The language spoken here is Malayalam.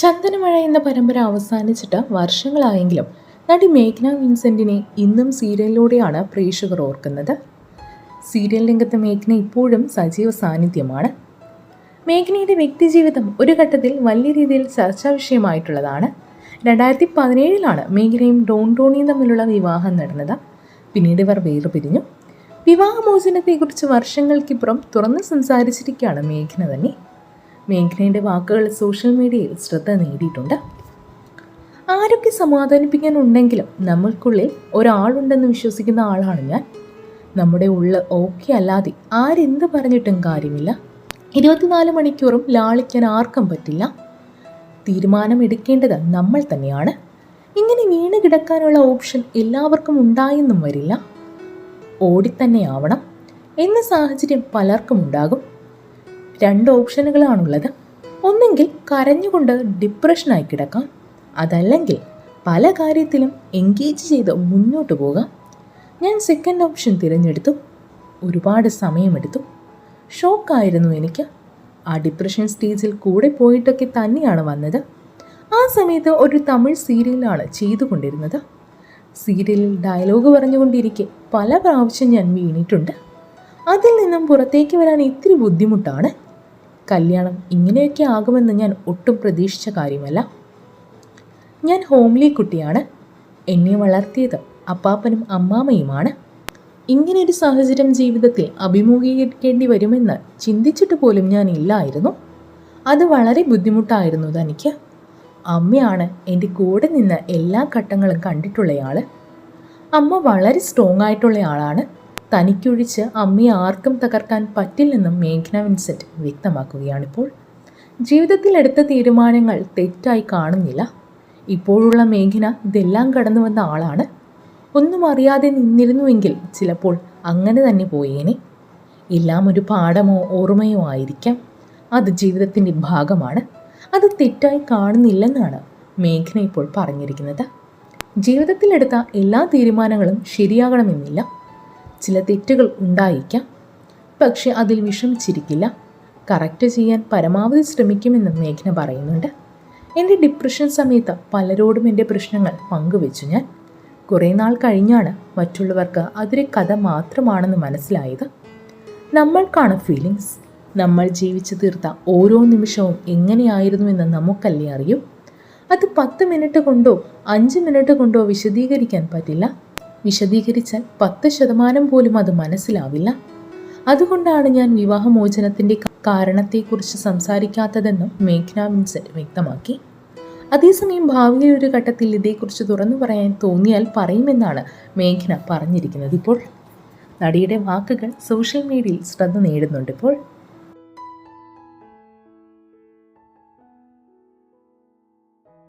ചന്ദനമഴ എന്ന പരമ്പര അവസാനിച്ചിട്ട് വർഷങ്ങളായെങ്കിലും നടി മേഘ്ന വിൻസെന്റിനെ ഇന്നും സീരിയലിലൂടെയാണ് പ്രേക്ഷകർ ഓർക്കുന്നത്. സീരിയൽ രംഗത്ത് മേഘ്ന ഇപ്പോഴും സജീവ സാന്നിധ്യമാണ്. മേഘ്നയുടെ വ്യക്തിജീവിതം ഒരു ഘട്ടത്തിൽ വലിയ രീതിയിൽ ചർച്ചാ വിഷയമായിട്ടുള്ളതാണ്. രണ്ടായിരത്തി പതിനേഴിലാണ് മേഘ്നയും ഡോൺ ടോണിയും തമ്മിലുള്ള വിവാഹം നടന്നത്. പിന്നീട് ഇവർ വേർപിരിഞ്ഞു. വിവാഹമോചനത്തെക്കുറിച്ച് വർഷങ്ങൾക്കിപ്പുറം തുറന്ന് സംസാരിച്ചിരിക്കുകയാണ് മേഘ്ന തന്നെ. മേഘ്നയുടെ വാക്കുകൾ സോഷ്യൽ മീഡിയയിൽ ശ്രദ്ധ നേടിയിട്ടുണ്ട്. ആരൊക്കെ സമാധാനിപ്പിക്കാനുണ്ടെങ്കിലും നമ്മൾക്കുള്ളിൽ ഒരാളുണ്ടെന്ന് വിശ്വസിക്കുന്ന ആളാണ് ഞാൻ. നമ്മുടെ ഉള്ള് ഓക്കെ അല്ലാതെ ആരെന്ത് പറഞ്ഞിട്ടും കാര്യമില്ല. ഇരുപത്തിനാല് മണിക്കൂറും ലാളിക്കാൻ ആർക്കും പറ്റില്ല. തീരുമാനമെടുക്കേണ്ടത് നമ്മൾ തന്നെയാണ്. ഇങ്ങനെ വീണ് കിടക്കാനുള്ള ഓപ്ഷൻ എല്ലാവർക്കും ഉണ്ടായെന്നും വരില്ല. ഓടിത്തന്നെയാവണം. എന്ന സാഹചര്യം പലർക്കും ഉണ്ടാകും. രണ്ട് ഓപ്ഷനുകളാണുള്ളത്. ഒന്നെങ്കിൽ കരഞ്ഞുകൊണ്ട് ഡിപ്രഷനായി കിടക്കാം. അതല്ലെങ്കിൽ പല കാര്യത്തിലും എൻഗേജ് ചെയ്ത് മുന്നോട്ട് പോകാം. ഞാൻ സെക്കൻഡ് ഓപ്ഷൻ തിരഞ്ഞെടുത്തു. ഒരുപാട് സമയമെടുത്തു. ഷോക്കായിരുന്നു എനിക്ക്. ആ ഡിപ്രഷൻ സ്റ്റേജിൽ കൂടെ പോയിട്ടൊക്കെ തന്നെയാണ് വന്നത്. ആ സമയത്ത് ഒരു തമിഴ് സീരിയലാണ് ചെയ്തുകൊണ്ടിരുന്നത്. സീരിയലിൽ ഡയലോഗ് പറഞ്ഞുകൊണ്ടിരിക്കെ പല പ്രാവശ്യം ഞാൻ വീണിട്ടുണ്ട്. അതിൽ നിന്നും പുറത്തേക്ക് വരാൻ ഇത്തിരി ബുദ്ധിമുട്ടാണ്. കല്യാണം ഇങ്ങനെയൊക്കെ ആകുമെന്ന് ഞാൻ ഒട്ടും പ്രതീക്ഷിച്ച കാര്യമല്ല. ഞാൻ ഹോംലി കുട്ടിയാണ്. എന്നെ വളർത്തിയത് അപ്പാപ്പനും അമ്മാമ്മയുമാണ്. ഇങ്ങനൊരു സാഹചര്യം ജീവിതത്തിൽ അഭിമുഖീകരിക്കേണ്ടി വരുമെന്ന് ചിന്തിച്ചിട്ട് പോലും ഞാൻ ഇല്ലായിരുന്നു. അത് വളരെ ബുദ്ധിമുട്ടായിരുന്നു തനിക്ക്. അമ്മയാണ് എന്റെ കൂടെ നിന്ന് എല്ലാ ഘട്ടങ്ങളും കണ്ടിട്ടുള്ളയാൾ അമ്മ വളരെ സ്ട്രോങ് ആയിട്ടുള്ള ആളാണ്. തനിക്കൊഴിച്ച് അമ്മയെ ആർക്കും തകർക്കാൻ പറ്റില്ലെന്നും മേഘ്ന വിൻസെന്റ് വ്യക്തമാക്കുകയാണിപ്പോൾ. ജീവിതത്തിൽ എടുത്ത തീരുമാനങ്ങൾ തെറ്റായി കാണുന്നില്ല. ഇപ്പോഴുള്ള മേഘ്ന ഇതെല്ലാം കടന്നു വന്ന ആളാണ്. ഒന്നും അറിയാതെ നിന്നിരുന്നുവെങ്കിൽ ചിലപ്പോൾ അങ്ങനെ തന്നെ പോയേനെ. എല്ലാം ഒരു പാഠമോ ഓർമ്മയോ ആയിരിക്കാം. അത് ജീവിതത്തിന്റെ ഭാഗമാണ്. അത് തെറ്റായി കാണുന്നില്ലെന്നാണ് മേഘന ഇപ്പോൾ പറഞ്ഞിരിക്കുന്നത്. ജീവിതത്തിലെടുത്ത എല്ലാ തീരുമാനങ്ങളും ശരിയാകണമെന്നില്ല. ചില തെറ്റുകൾ ഉണ്ടായിരിക്കാം. പക്ഷെ അതിൽ വിഷമിച്ചിരിക്കില്ല. കറക്റ്റ് ചെയ്യാൻ പരമാവധി ശ്രമിക്കുമെന്ന് മേഘന പറയുന്നുണ്ട്. എന്റെ ഡിപ്രഷൻ സമയത്ത് പലരോടും എന്റെ പ്രശ്നങ്ങൾ പങ്കുവെച്ചു ഞാൻ. കുറേ നാൾ കഴിഞ്ഞാണ് മറ്റുള്ളവർക്ക് അതൊരു കഥ മാത്രമാണെന്ന് മനസ്സിലായത്. നമ്മൾക്കാണ് ഫീലിങ്സ് നമ്മൾ ജീവിച്ചു തീർത്ത ഓരോ നിമിഷവും എങ്ങനെയായിരുന്നുവെന്ന് നമുക്കല്ലേ അറിയൂ. അത് പത്ത് മിനിറ്റ് കൊണ്ടോ അഞ്ച് മിനിറ്റ് കൊണ്ടോ വിശദീകരിക്കാൻ പറ്റില്ല. വിശദീകരിച്ചാൽ പത്ത് ശതമാനം പോലും അത് മനസ്സിലാവില്ല. അതുകൊണ്ടാണ് ഞാൻ വിവാഹമോചനത്തിന്റെ കാരണത്തെക്കുറിച്ച് സംസാരിക്കാത്തതെന്നും മേഘ്ന വിൻസെന്റ് വ്യക്തമാക്കി. അതേസമയം ഭാവിയിൽ ഒരു ഘട്ടത്തിൽ ഇതേക്കുറിച്ച് തുറന്നു പറയാൻ തോന്നിയാൽ പറയുമെന്നാണ് മേഘ്ന പറഞ്ഞിരിക്കുന്നത് ഇപ്പോൾ. നടിയുടെ വാക്കുകൾ സോഷ്യൽ മീഡിയയിൽ ശ്രദ്ധ നേടുന്നുണ്ട് ഇപ്പോൾ.